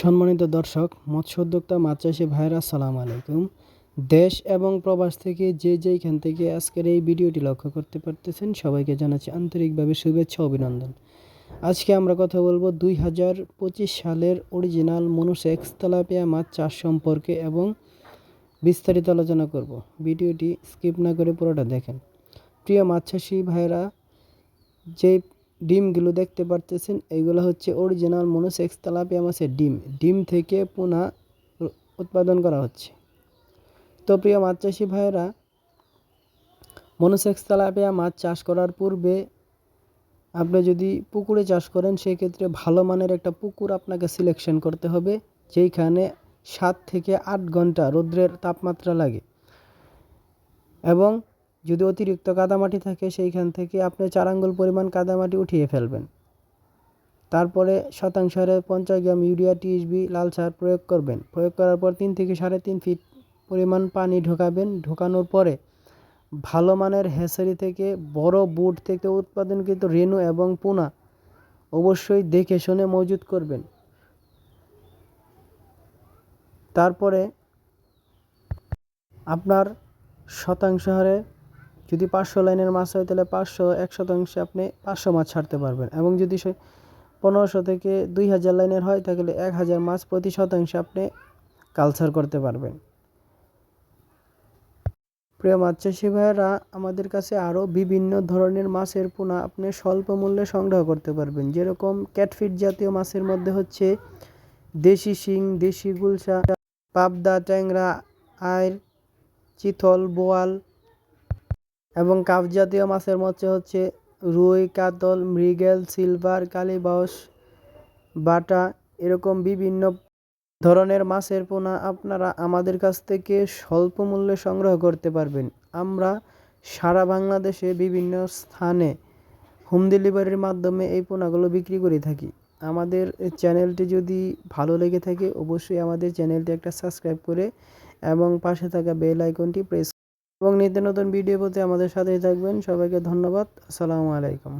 সম্মানিত দর্শক, মৎস্য উদ্যোক্তা মাছ চাষি ভাইরা আসসালামু আলাইকুম। দেশ এবং প্রবাস থেকে যে যেইখান থেকে আজকের এই ভিডিওটি লক্ষ্য করতে পারতেছেন, সবাইকে জানাচ্ছি আন্তরিকভাবে শুভেচ্ছা অভিনন্দন। আজকে আমরা কথা বলব দুই হাজার পঁচিশ সালের অরিজিনাল মনুসেক্স তেলাপিয়া মাছ চাষ সম্পর্কে এবং বিস্তারিত আলোচনা করব। ভিডিওটি স্কিপ না করে পুরোটা দেখেন। প্রিয় মাছ চাষি ভাইরা যে ডিমগুলো দেখতে পারতেছেন এইগুলো হচ্ছে অরিজিনাল মনোসেক্স তেলাপিয়া মাছের ডিম। ডিম থেকে পোনা উৎপাদন করা হচ্ছে। তো প্রিয় মাছ চাষি ভাইয়েরা মনোসেক্স তেলাপিয়া মাছ চাষ করার পূর্বে আপনি যদি পুকুরে চাষ করেন সেই ক্ষেত্রে ভালো মানের একটা পুকুর আপনাকে সিলেকশন করতে হবে, যেইখানে সাত থেকে আট ঘণ্টা রৌদ্রের তাপমাত্রা লাগে। এবং যদি অতিরিক্ত কাদামাটি থাকে, সেইখান থেকে আপনি চার আঙ্গুল পরিমাণ কাদামাটি উঠিয়ে ফেলবেন। তারপরে শতাংশ হারে পঞ্চাশ গ্রাম ইউরিয়া, টিএসবি, লাল সার প্রয়োগ করবেন। প্রয়োগ করার পর তিন থেকে সাড়ে তিন ফিট পরিমাণ পানি ঢোকাবেন। ঢোকানোর পরে ভালো মানের হ্যাসারি থেকে, বড় বুট থেকে উৎপাদনকৃত রেণু এবং পোনা অবশ্যই দেখে শুনে মজুত করবেন। তারপরে আপনার শতাংশ হারে যদি পাঁচশো লাইনের মাছ হয়, তাহলে পাঁচশো, এক শতাংশে আপনি পাঁচশো মাছ ছাড়তে পারবেন। এবং যদি সে পনেরোশো থেকে দুই হাজার লাইনের হয়, তাহলে এক হাজার মাছ প্রতি শতাংশে আপনি কালচার করতে পারবেন। প্রিয় মাছ চাষি ভাইয়েরা, আমাদের কাছে আরও বিভিন্ন ধরনের মাছের পোনা আপনি স্বল্প মূল্যে সংগ্রহ করতে পারবেন। যেরকম ক্যাটফিট জাতীয় মাছের মধ্যে হচ্ছে দেশি শিং, দেশি গুলশা, পাবদা, ট্যাংরা, আইর, চিতল, বোয়াল এবং কাপ জাতীয় মাছের মধ্যে হচ্ছে রুই, কাতল, মৃগেল, সিলভার, কালীবাউস, বাটা এরকম বিভিন্ন ধরনের মাছের পোনা আপনারা আমাদের কাছ থেকে স্বল্প মূল্যে সংগ্রহ করতে পারবেন। আমরা সারা বাংলাদেশে বিভিন্ন স্থানে হোম ডেলিভারির মাধ্যমে এই পোনাগুলো বিক্রি করে থাকি। আমাদের চ্যানেলটি যদি ভালো লেগে থাকে, অবশ্যই আমাদের চ্যানেলটি একটা সাবস্ক্রাইব করে এবং পাশে থাকা বেল আইকনটি প্রেস এবং নিত্য নতুন ভিডিও পেতে আমাদের সাথেই থাকবেন। সবাইকে ধন্যবাদ। আসসালামু আলাইকুম।